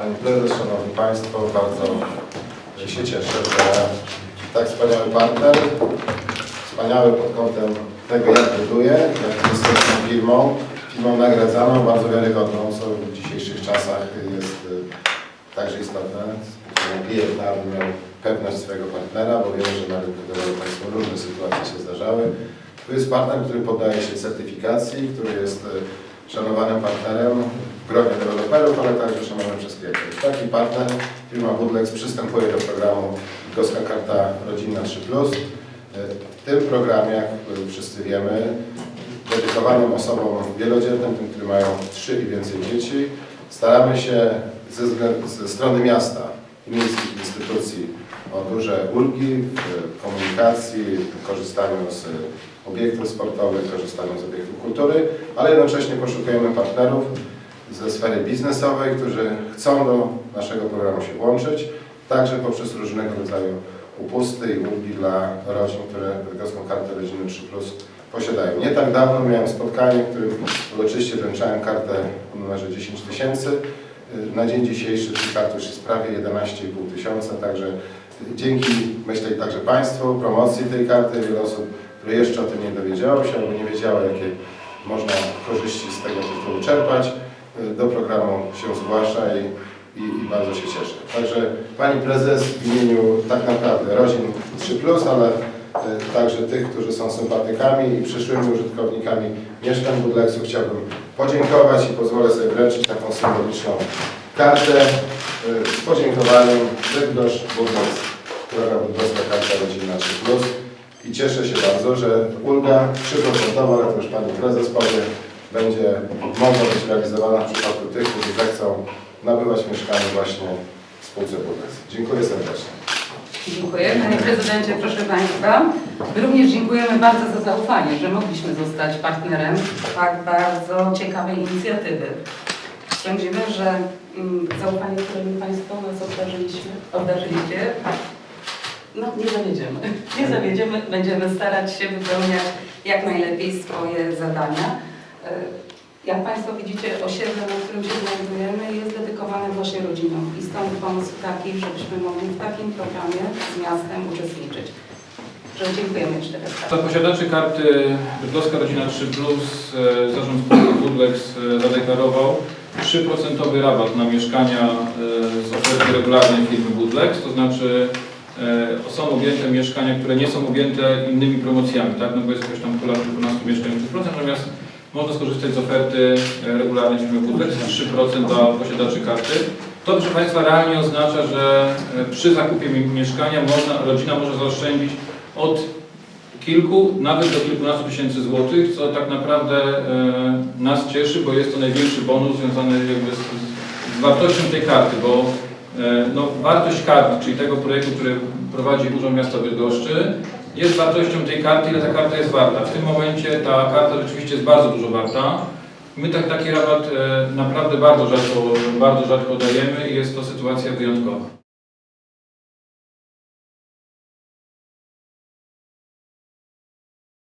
Pani Prezes, Szanowni Państwo, bardzo się cieszę, że tak wspaniały partner, wspaniały pod kątem tego, jak buduje, jak jest firmą, firmą nagradzaną, bardzo wiarygodną, co w dzisiejszych czasach jest y, także istotne. Klient miał pewność swojego partnera, bo wiemy, że na rynku deweloperskim różne sytuacje się zdarzały. Tu jest partner, który poddaje się certyfikacji, który jest y, szanowanym partnerem w gronie deweloperów, ale także szanowany przez. Taki partner, firma Woodlex przystępuje do programu Goska Karta Rodzinna 3+. Y, W tym programie, jak wszyscy wiemy, dedykowanym osobom wielodzietnym, tym, którzy mają trzy i więcej dzieci, staramy się ze, ze strony miasta i miejskich instytucji o duże ulgi w komunikacji, w korzystaniu z obiektów sportowych, korzystaniu z obiektów kultury, ale jednocześnie poszukujemy partnerów ze sfery biznesowej, którzy chcą do naszego programu się włączyć, także poprzez różnego rodzaju upusty i ulgi dla rodzin, które Bydgoską Kartę Rodziny 3+, posiadają. Nie tak dawno miałem spotkanie, w którym uroczyście wręczałem kartę o numerze 10 tysięcy. Na dzień dzisiejszy tych kart już jest prawie 11,5 tysiąca, także dzięki, myślę, także Państwu, promocji tej karty, wiele osób, które jeszcze o tym nie dowiedziało się albo nie wiedziało, jakie można korzyści z tego tytułu czerpać, do programu się zgłasza i, i, i bardzo się cieszę. Także Pani Prezes w imieniu tak naprawdę rodzin 3+, ale e, także tych, którzy są sympatykami i przyszłymi użytkownikami mieszkań Budleksu chciałbym podziękować i pozwolę sobie wręczyć taką symboliczną kartę e, z podziękowaniem Bydgoszcz Budleks, program Bydgoska Karta Rodzinna 3+. I cieszę się bardzo, że ulga 3%, ale to już Pani Prezes powie, będzie mogła być realizowana w przypadku tych, którzy zechcą nabywać mieszkanie właśnie w spółce Budleks. Dziękuję serdecznie. Dziękuję. Panie Prezydencie, proszę Państwa. Również dziękujemy bardzo za zaufanie, że mogliśmy zostać partnerem tak bardzo ciekawej inicjatywy. Sądzimy, że mm, zaufanie, którym Państwo nas obdarzyliśmy, obdarzyliście, no nie zawiedziemy. Nie zawiedziemy, będziemy starać się wypełniać jak najlepiej swoje zadania. E, Jak Państwo widzicie, osiedle, na którym się znajdujemy, jest dedykowane właśnie rodzinom i stąd pomysł taki, żebyśmy mogli w takim programie z miastem uczestniczyć. Że dziękujemy jeszcze raz. Dla posiadaczy karty Bydgoska Rodzina 3 Plus e, Zarząd Budlex e, zadeklarował 3% rabat na mieszkania z oferty regularnej firmy Budlex, to znaczy są objęte mieszkania, które nie są objęte innymi promocjami, tak? No bo jest jakaś tam pula kilkunastu mieszkań 3%, natomiast można skorzystać z oferty e, regularnej firmy Budlex 3% dla posiadaczy karty. To, proszę Państwa, realnie oznacza, że e, przy zakupie mi- mieszkania można, rodzina może zaoszczędzić od kilku, nawet do kilkunastu tysięcy złotych, co tak naprawdę e, nas cieszy, bo jest to największy bonus związany jakby z, z, wartością tej karty, bo no, wartość karty, czyli tego projektu, który prowadzi Urząd Miasta Bydgoszczy, jest wartością tej karty, ile ta karta jest warta. W tym momencie ta karta rzeczywiście jest bardzo dużo warta. My tak, taki rabat e, naprawdę bardzo rzadko, bardzo rzadko dajemy i jest to sytuacja wyjątkowa.